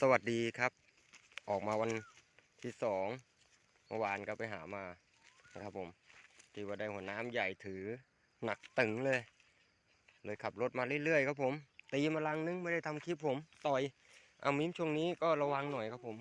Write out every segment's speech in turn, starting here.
สวัสดีครับ ออกมาวันที่สองเมื่อวานก็ไปหามานะครับผมที่ว่าได้หัวน้ำใหญ่ถือหนักตึงเลย เลยขับรถมาเรื่อยๆครับผม ตีมาลังนึงไม่ได้ทำคลิปผมต่อยเอามิ้มช่วงนี้ก็ระวังหน่อยครับผม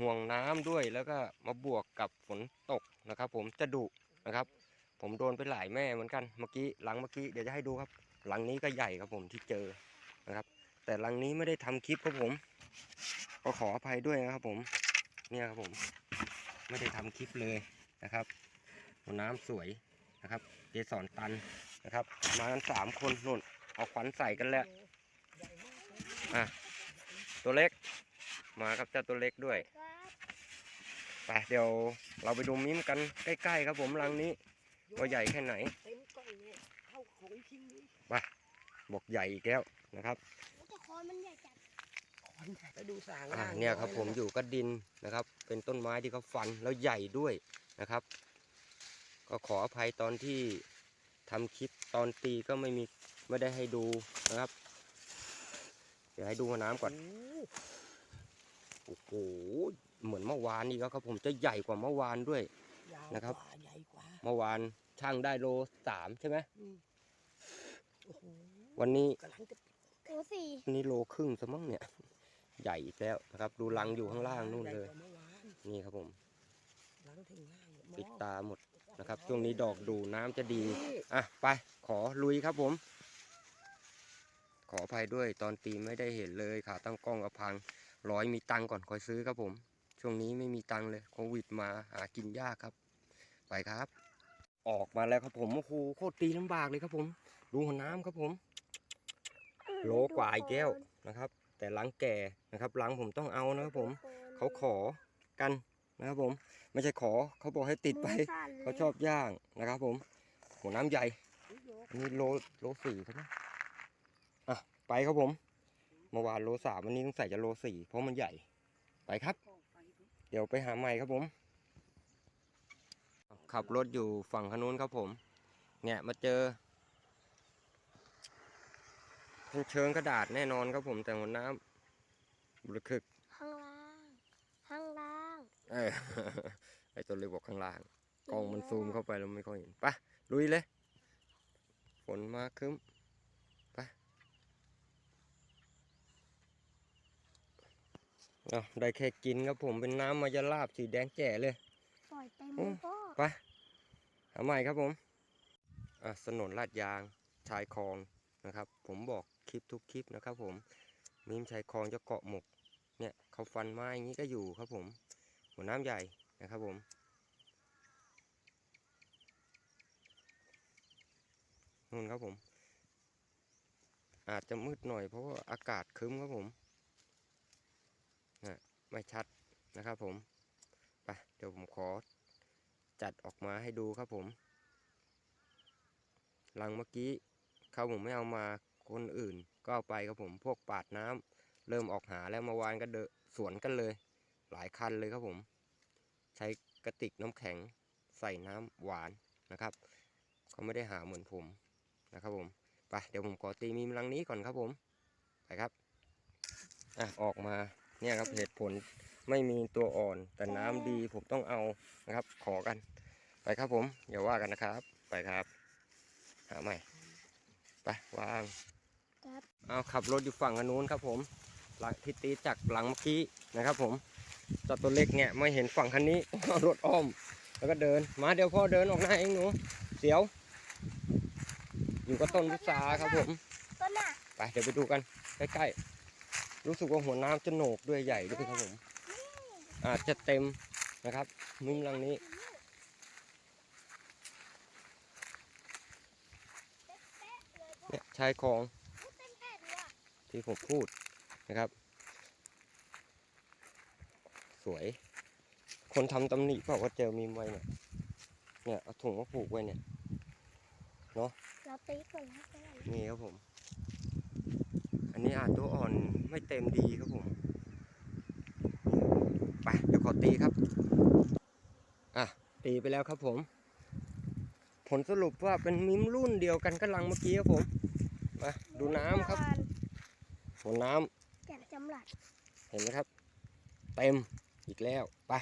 ห่วงน้ำด้วยแล้วก็มาบวกกับฝนตกนะครับ ผมจะดุนะครับ ผมโดนไปหลายแม่เหมือนกันเมื่อกี้หลังเมื่อกี้เดี๋ยวจะให้ดูครับ หลังนี้ก็ใหญ่ครับผมที่เจอนะครับ แต่หลังนี้ไม่ได้ทำคลิปครับผม ก็ขออภัยด้วยนะครับผม เนี่ยครับผม ไม่ได้ทำคลิปเลยนะครับหัวน้ำสวยนะครับ เจสอนตันนะครับ มากันสามคนนุ่น เอาขวัญใส่กันแล้วอะตัวเล็ก มาครับเจ้าตัวเล็กด้วยไปเดี๋ยวเราไปดูมิ้มกันใกล้ๆครับผมรังนี้ว่าใหญ่แค่ไหนเต็มกล่องเนี่ยเท่าของพิมพ์นี้บอกใหญ่อีกแล้วนะครับแต่ค อนมันใหญ่จัดคอนไปดูสางอ่าล่างเนี่ยครับผมนะอยู่กับดินนะครับ เป็นต้นไม้ที่เขาฟันแล้วใหญ่ด้วยนะครับ ก็ขออภัยตอนที่ทำคลิปตอนตีก็ไม่มีไม่ได้ให้ดูนะครับ เดี๋ยวให้ดูหัวน้ำก่อนโอ้โอ้โหเหมือนเมื่อวานนี่ครับผมจะใหญ่กว่าเมื่อวานด้วยยาวนะครับกว่าใหญ่กว่าเมื่อวานช่างได้โลสามใช่ไหมอืมโอ้โหวันนี้กำลังจะ โอ้สี่วันนี้โลครึ่งซะมั้งเนี่ย ใหญ่อีกแล้วนะครับ ดูรังอยู่ข้างล่างนู่นเลยใหญ่กว่ามื่อวานนี่ครับผมหลังถึงล่างเนี่ยมองปิดตาหมดนะครับ ช่วงนี้ดอกดูน้ำจะดี อะ ไป ขอลุยครับผม ขออภัยด้วยตอนตีไม่ได้เห็นเลยขาตั้งกล้องกระพัง ร้อยมีตังค์ก่อนคอยซื้อครับผม ช่วงนี้ไม่มีตังค์เลยโควิดมาหากินยากครับ ไปครับ ออกมาแล้วครับผม โอ้โหโคตรตีลำบากเลยครับผม ดูหัวน้ำครับผม โลกว่าอีกแก้วนะครับ แต่หลังแก่นะครับหลังผมต้องเอานะครับผมเขาขอกันนะครับผมไม่ใช่ขอเขาบอกให้ติดไปเขาชอบย่างนะครับ ผมหัวน้ำใหญ่อันนี้โลโลสี่ใช่ไหมอะไปครับผมเมื่อวานโลสามวันนี้ต้องใส่จะโลสี่เพราะมันใหญ่ไปครับ เดี๋ยวไปหาใหม่ครับผม ขับรถอยู่ฝั่งขนุนครับผม เนี่ยมาเจอ เป็นเชิงกระดาษแน่นอนครับผมแต่หัวน้ำบุรคึก ข้างล่าง ข้างล่าง เออไอตัวเล็กบอกข้างล่าง กล้องมันซูมเข้าไปแล้วไม่ค่อยเห็นไปลุยเลย ฝนมาครึ้มไปเอาได้แค่กินครับผมเป็นน้ำมายาลาบสีแดงแจ๋เลยปล่อยเต็มโอ้เลยพ่อไปหาใหม่ครับผมอะสนนลาดยางชายคลองนะครับ ผมบอกค ลิปทุกคลิปนะครับผมมีมชายคลองจะเกาะหมกเนี่ยเขาฟันไม้อย่างนี้ก็อยู่ครับผม หัวน้ำใหญ่นะครับผม นู่นครับผม อาจจะมืดหน่อยเพราะว่าอากาศครึ้มครับผมนะไม่ชัดนะครับผมไปเดี๋ยวผมขอจัดออกมาให้ดูครับผมลังเมื่อกี้เขาผมไม่เอามา คนอื่นก็เอาไปครับผมพวกปาดน้ำเริ่มออกหาแล้วเมาวานก็เดนสวนกันเลย หลายคันเลยครับผม ใช้กระติกน้ำแข็งใส่น้ำหวานนะครับเขาไม่ได้หาเหมือนผมนะครับผมไปเดี๋ยวผมขอตีมีมลังนี้ก่อนครับผมไปครับอะออกมาเนี่ยครับเหตุผลไม่มีตัวอ่อนแต่น้ำดีผมต้องเอานะครับ ขอกัน ไปครับผมอย่าว่ากันนะครับ ไปครับ หาใหม่ไปวาง ครับเอาขับรถอยู่ฝั่งอนนู้นครับผมหลังที่ตีจากหลังเมื่อกี้นะครับ ผมเจ้าตัวเล็กเนี่ยไม่เห็นฝั่งคันนี้เอารถอ้อม แล้วก็เดินมาเดี๋ยวพ่อเดินออกหน้าเองหนูเสียว อยู่กับต้นพุทราครับผมต้นน่ะไปเดี๋ยวไปดูกันใกล้ๆรู้สึกว่าหัวน้ำจะโหนกด้วยใหญ่ด้วยครับผมอาจจะเต็มนะครับ มุ้งลังนี้เนี่ยชายคลอง เต็มแผ่นเลยอะ ที่ผมพูดนะครับ สวย คนทำตำหนิเปล่าว่าเจอมีมไว้เนี่ยเนี่ยเอาถุงมาผูกไว้เนี่ยเราตีก่อนแล้วกันนี่ครับผม อันนี้อาจตัวอ่อนไม่เต็มดีครับผมไปเดี๋ยวขอตีครับอะตีไปแล้วครับผม ผลสรุปว่าเป็นมิ้มรุ่นเดียวกันกับลังเมื่อกี้ครับผม มาดูน้ำครับ หัวน้ำแกะจำหลัด เห็นไหมครับ เต็มอีกแล้วไป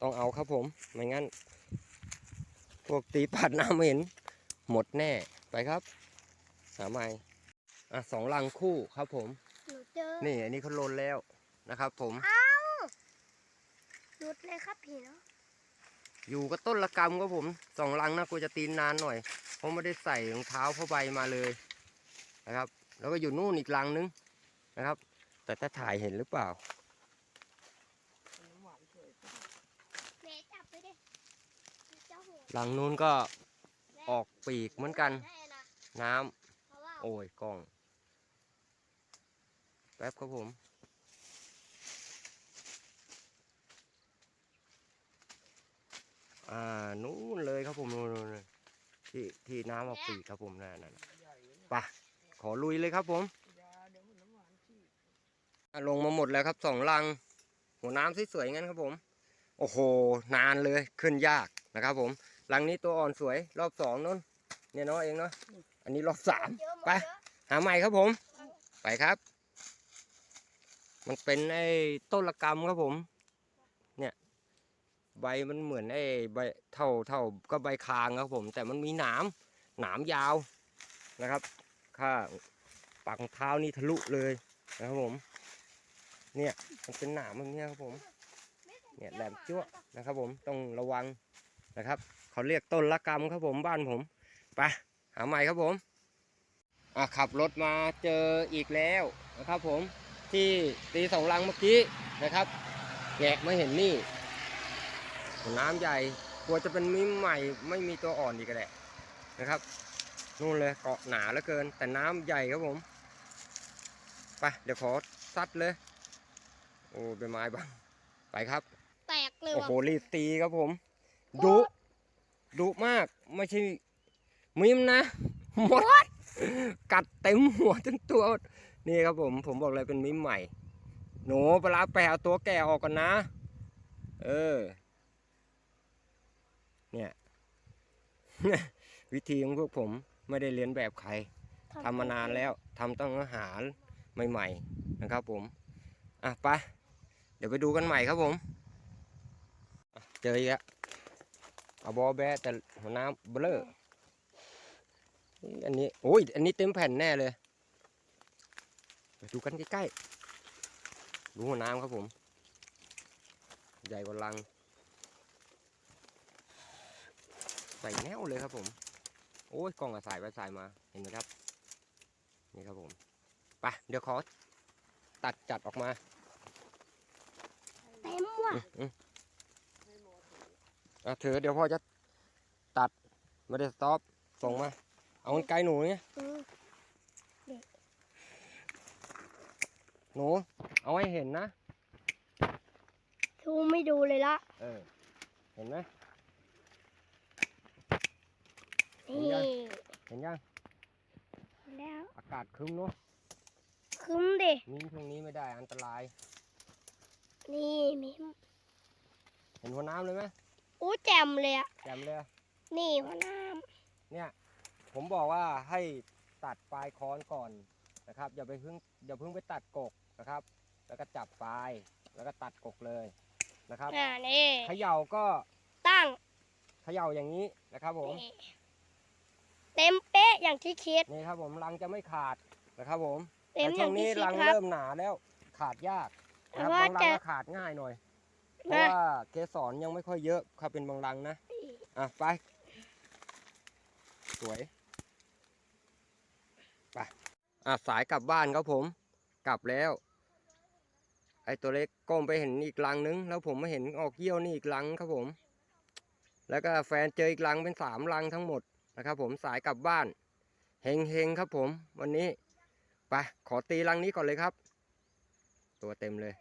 ต้องเอาครับผมไม่งั้น พวกตีปัดน้ำเห็น หมดแน่ไปครับหาใหม่อะสองลังคู่ครับผม หนูเจอนี่อันนี้เขาลนแล้วนะครับ ผมหยุดเลยครับพี่เนาะอยู่กับต้นละกำครับผมสองลังนะกูจะตีนนานหน่อยเพราะไม่ได้ใส่รองเท้าผ้าใบมาเลยนะครับ แล้วก็อยู่นู่นอีกลังนึง นะครับ แต่ถ้าถ่ายเห็นหรือเปล่าน้ำหวานสวยแม่จับไปดิเจ้าหัวหลังนู้นก็ออกปีกเหมือนกันได้นะน้ำเพราะว่าโอ้ยกล้อง แป๊บครับผม อ่า นู้นเลยครับผมนู้นนู้นนู้นที่ที่น้ำออกปีกครับผมนั่นนั่นใหญ่เลยนะไปขอลุยเลยครับผม ยาเดี๋ยวมันน้ำหวานขี้ อะ ลงมาหมดแล้วครับสองลัง หัวน้ำสวยๆงั้นครับผม โอ้โห นานเลยขึ้นยากนะครับผมลังนี้ตัวอ่อนสวยรอบสองนู้นเนี่ยเนาะเองเนาะอันนี้รอบสามไปหาใหม่ครับผม ไปครับ มันเป็นไอ้ต้นละกรรมครับผม เนี่ย ใบมันเหมือนไอ้ใบเท่าเท่าก็ใบคางครับผม แต่มันมีหนามหนามยาวนะครับ ข้าปากเท้านี่ทะลุเลยนะครับผม เนี่ยมันเป็นหนามแบบนี้ครับผม เนี่ยแหลมจั่วนะครับ ผมต้องระวังนะครับเขาเรียกต้นละกรรมครับผมบ้านผมไปหาใหม่ครับผมอะขับรถมาเจออีกแล้วนะครับ ผมที่ตีสองลังเมื่อกี้นะครับแงะไมาเห็นนี่น้ำใหญ่กลัวจะเป็นมิ้มใหม่ไม่มีตัวอ่อนอีกแหละนะครับนู่นเลยเกาะหนาเหลือเกิน แต่น้ำใหญ่ครับผมไปเดี๋ยวขอซัดเลย โอ้ใบไม้บังไปครับ แตกเลยโอ้ว่ะ โหรีบตีครับผม ดุ ดุมาก ไม่ใช่มิมนะหมด กัดเต็มหัวทั้งตัว นี่ครับผม ผมบอกเลยเป็นมิมใหม่ หนูปลาแปลเอาตัวแก่ออกก่อนนะ เออ เนี่ย วิธีของพวกผมไม่ได้เรียนแบบใคร ทำมานานแล้ว ทำต้องอาหารใหม่ ๆ นะครับผม อะไป เดี๋ยวไปดูกันใหม่ครับผมเจออีกแล้วเอาบอแบแต่หัวน้ำเบลออันนี้โอ้ยอันนี้เต็มแผ่นแน่เลยไปดูกันใกล้ๆดูหัวน้ำครับผม ใหญ่กว่าลังใส่แนวเลยครับผม โอ้ยกล้องอะสายไปสายมาเห็นไหมครับ นี่ครับผมไปเดี๋ยวขอตัดจัดออกมา เต็มว่ะอืมอะถือเดี๋ยวพ่อจะตัดไม่ได้สต็อปส่งมา เอากันไกลหนูเนี่ยอืมหนู เอาให้เห็นนะทูไม่ดูเลยละเออเห็นไหมเห็นนี่ยังเห็นยังแล้วอากาศครึ้มเนาะคุ้มดิมิ้นช่วงนี้ไม่ได้อันตราย นี่มิมเห็นหัวน้ำเลยไหมอู้แจ่มเลยอะแจ่มเลยนี่หัวน้เนี่ยผมบอกว่าให้ตัดปลายค้อนก่อนนะครับอย่าไปเพิ่งอย่าเพิ่งไปตัดกกนะครับ แล้วก็จับปลายแล้วก็ตัดกกเลยนะครับำอ่านี่เขย่าก็ตั้งเขย่าอย่างนี้นะครับผมนี่เต็มเป๊ะอย่างที่คิด นี่ครับผมรังจะไม่ขาดนะครับผมเต็มแต่อช่วย่างงนี้ที่คิดรังครับ เริ่มหนาแล้วขาดยาก นะครับว่าบางรังจะก็ขาดง่ายหน่อย เพราะนะว่าเกสรยังไม่ค่อยเยอะครับเป็นบางรังนะ อะไป สวย ไป อะสายกลับบ้านครับผม กลับแล้ว ไอตัวเล็กก้มไปเห็นอีกรังนึง แล้วผมมาเห็นออกเยี่ยวนี่อีกรังครับผม แล้วก็แฟนเจออีกรังเป็นสามรังทั้งหมดนะครับผมสายกลับบ้านเฮงเฮงๆครับผม วันนี้ ไป ขอตีรังนี้ก่อนเลยครับ ตัวเต็มเลย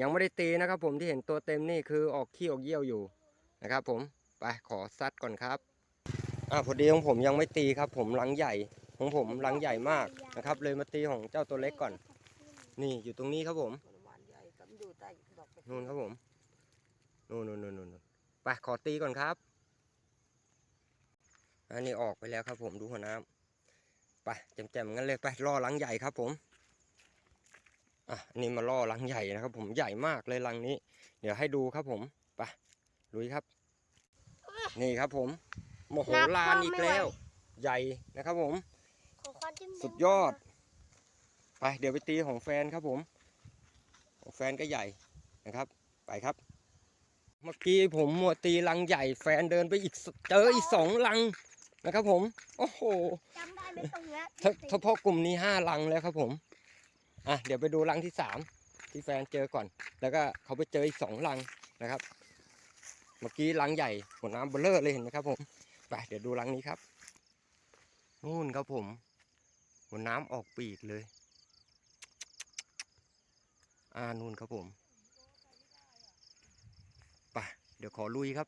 ยังไม่ได้ตีนะครับ ผมที่เห็นตัวเต็มนี่คือออกขี้ออกเยี่ยวอยู่นะครับ ผมไปขอซัดก่อนครับอ่าพอดีของผมยังไม่ตีครับ ผมรังใหญ่ของผมรังใหญ่มากนะครับ เลยมาตีของเจ้าตัวเล็กก่อน นี่อยู่ตรงนี้ครับผมนู่นครับผมนู่นนู่นนู่นนู่นไปขอตีก่อนครับอันนี้ออกไปแล้วครับผมดูหัวน้ำไปแจ่มๆงั้นเลยไปรอหลังใหญ่ครับผม อะอันนี่มาล่อรังใหญ่นะครับ ผมใหญ่มากเลยรังนี้ เดี๋ยวให้ดูครับผมไปลุยครับ นี่ครับผมโมโหลานอีกแล้ว ใหญ่นะครับผมของควันที่มันสุดยอด ไปเดี๋ยวไปตีของแฟนครับผมของแฟนก็ใหญ่นะครับ ไปครับ เมื่อกี้ผมมัวตีรังใหญ่ แฟนเดินไปอีกสเจออีกสองรังนะครับผม โอ้โหจำได้ไหมตรงเนี้ยถ้าเฉพาะกลุ่มนี้ห้าลังแล้วครับผม อะเดี๋ยวไปดูลังที่สามที่แฟนเจอก่อน แล้วก็เขาไปเจออีกสองลังนะครับ เมื่อกี้ลังใหญ่หัวน้ำเบลเลอร์เลยเห็นไหมครับผมไปเดี๋ยวดูลังนี้ครับนู่นครับผม หัวน้ำออกปีกเลย อ่านู่นครับผมไปเดี๋ยวขอลุยครับ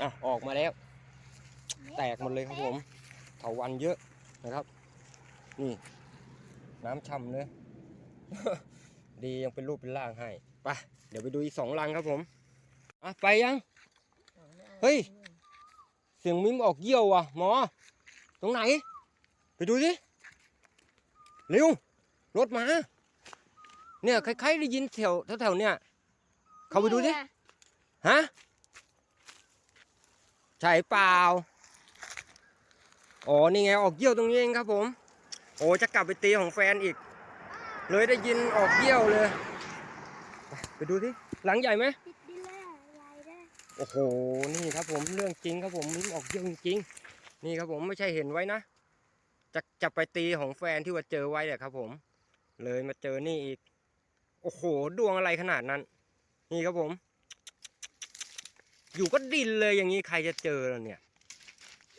อะออกมาแล้ว แตกหมดเลยครับผมเถาวันเยอะนะครับ นี่ น้ำช่ำเลย ดียังเป็นรูปเป็นร่างให้ไปเดี๋ยวไปดูอีกสองลังครับผมอะไปยัง เฮ้ย เสียงมิ้มออกเยี่ยวว่ะหมอ ตรงไหน ไปดูสิเร็วรถมา เนี่ยคล้ายๆได้ยินแถวแถวๆเนี่ย เข้าไปดูสินี่งฮะ ใช่เปล่า อ๋อ นี่ไง ออกเยี่ยวตรงนี้เองครับผม โอ้จะกลับไปตีของแฟนอีก เลยได้ยินออกเยี่ยวเลย ไปไปดูสิหลังใหญ่ไหมติดดินเลยอะยายได้โอ้โหนี่ครับผมเรื่องจริงครับผมมิ้มออกเยี่ยวจริงๆนี่ครับผมไม่ใช่เห็นไว้นะจะจะไปตีของแฟนที่ว่าเจอไว้เนี่ยครับ ผม เลยมาเจอนี่อีก โอ้โหดวงอะไรขนาดนั้น นี่ครับผม อยู่ก็ดินเลยอย่างนี้ใครจะเจอล่ะเนี่ย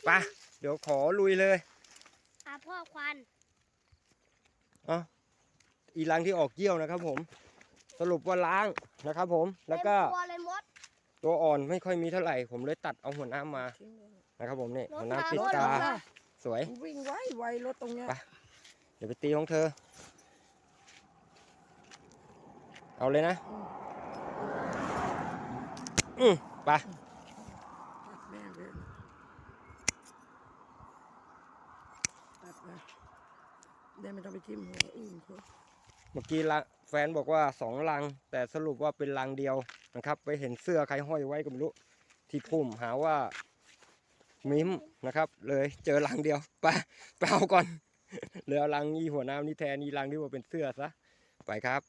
ไปะเดี๋ยวขอลุยเลยอาพ่อควัน อีรังที่ออกเยี่ยวนะครับ ผม สรุปว่าล้างนะครับ ผมแล้วก็เต็มตัวเลยมดตัวอ่อนไม่ค่อยมีเท่าไหร่ ผมเลยตัดเอาหัวน้ำมาทิ้งเลยนะครับ ผมนี่รถหัวมาน้ำติดรถตามาสวยมันวิ่งไวไวรถตรงเนี้ยไปเดี๋ยวไปตีของเธอ เอาเลยนะ อืมไป ตัดแม่งเลยตัดไป เดี๋ยวไม่ต้องไปทิ่มหัวอื่นเขาเมื่อกี้ละแฟนบอกว่าสองลัง แต่สรุปว่าเป็นลังเดียวนะครับ ไปเห็นเสื้อใครห้อยไว้ก็ไม่รู้ ที่พุ่มหาว่ามิมนะครับ เลยเจอลังเดียวไปไปเอาก่อนเหลือเอาลังอีหัวน้ำนี่แทนอีลังที่ว่าเป็นเสื้อซะไปครับ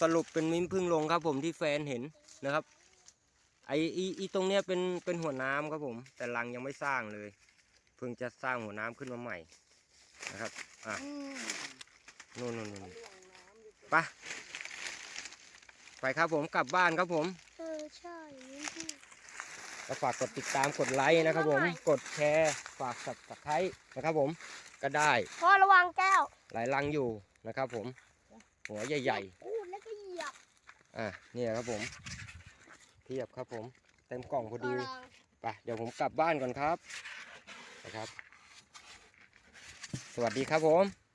สรุปเป็นมิ้มพึ่งลงครับผมที่แฟนเห็นนะครับ ไออีอีตรงเนี้ยเป็นเป็นหัวน้ำครับผม แต่รังยังไม่สร้างเลย เพิ่งจะสร้างหัวน้ำขึ้นมาใหม่นะครับอะอืมนู่นนู่นนู่นล่วงน้ำดิไปไปครับผมกลับบ้านครับผมเออใช่นี่ที่ก็ฝากกดติดตามกดไลค์นะครับ ผมหน่อยกดแชร์ฝากสับสไครต์นะครับ ผมก็ได้พ่อระวังแก้ว หลายรังอยู่นะครับ ผม หัวใหญ่พูดแล้วก็เหยียบๆอะเนี่ยครับผม เทียบครับผมเต็มกล่องพอดีก็ลองไปเดี๋ยวผมกลับบ้านก่อนครับนะครับ สวัสดีครับผมสวัสดีครับ